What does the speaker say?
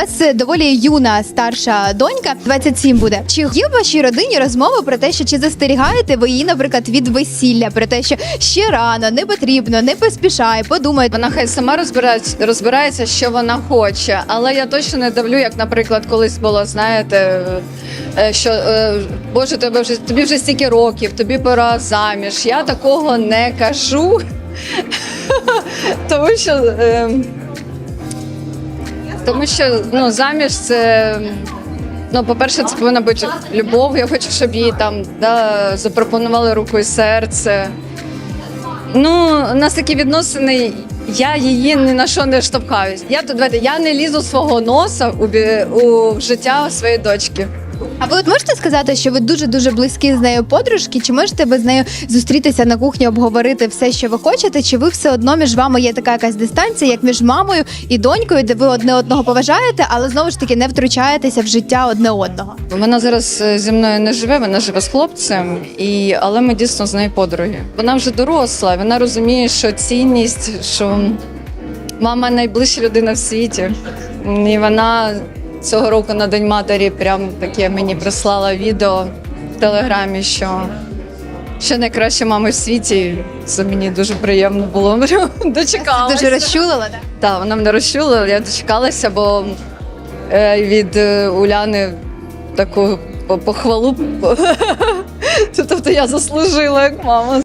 вас е, доволі юна старша донька, 27 буде. Чи є в вашій родині розмови про те, що чи застерігаєте ви її, наприклад, від весілля, про те, що ще рано, не потрібно, не поспішай, подумай. Вона хай сама розбирається, розбирається, що вона хоче. Але я точно не давлю, як, наприклад, колись було, знаєте, е, що е, Боже, тебе вже тобі вже стільки років, тобі пора заміж. Я такого не кажу. Тому що, е, тому що ну, заміж це. Ну, по-перше, це повинна бути любов. Я хочу, щоб їй там да, запропонували руку і серце. Ну, у нас такі відносини. Я її ні на що не штовхаюсь. Я тут я не лізу свого носа у, у життя своєї дочки. А ви от можете сказати, що ви дуже дуже близькі з нею подружки? Чи можете ви з нею зустрітися на кухні, обговорити все, що ви хочете? Чи ви все одно між вами є така якась дистанція, як між мамою і донькою, де ви одне одного поважаєте, але знову ж таки не втручаєтеся в життя одне одного? Вона зараз е, зі мною не живе, вона живе з хлопцем, і, але ми дійсно з нею подруги. Вона вже доросла, вона розуміє, що цінність, що мама найближча людина в світі. І вона цього року на День матері прям таке мені прислала відео в телеграмі, що. Що найкраща мама в світі, це мені дуже приємно було. Дочекалася. Дуже розчулила, так? Так, вона мене розчула, я дочекалася, бо е, від е, Уляни таку похвалу. Тобто я заслужила як мама.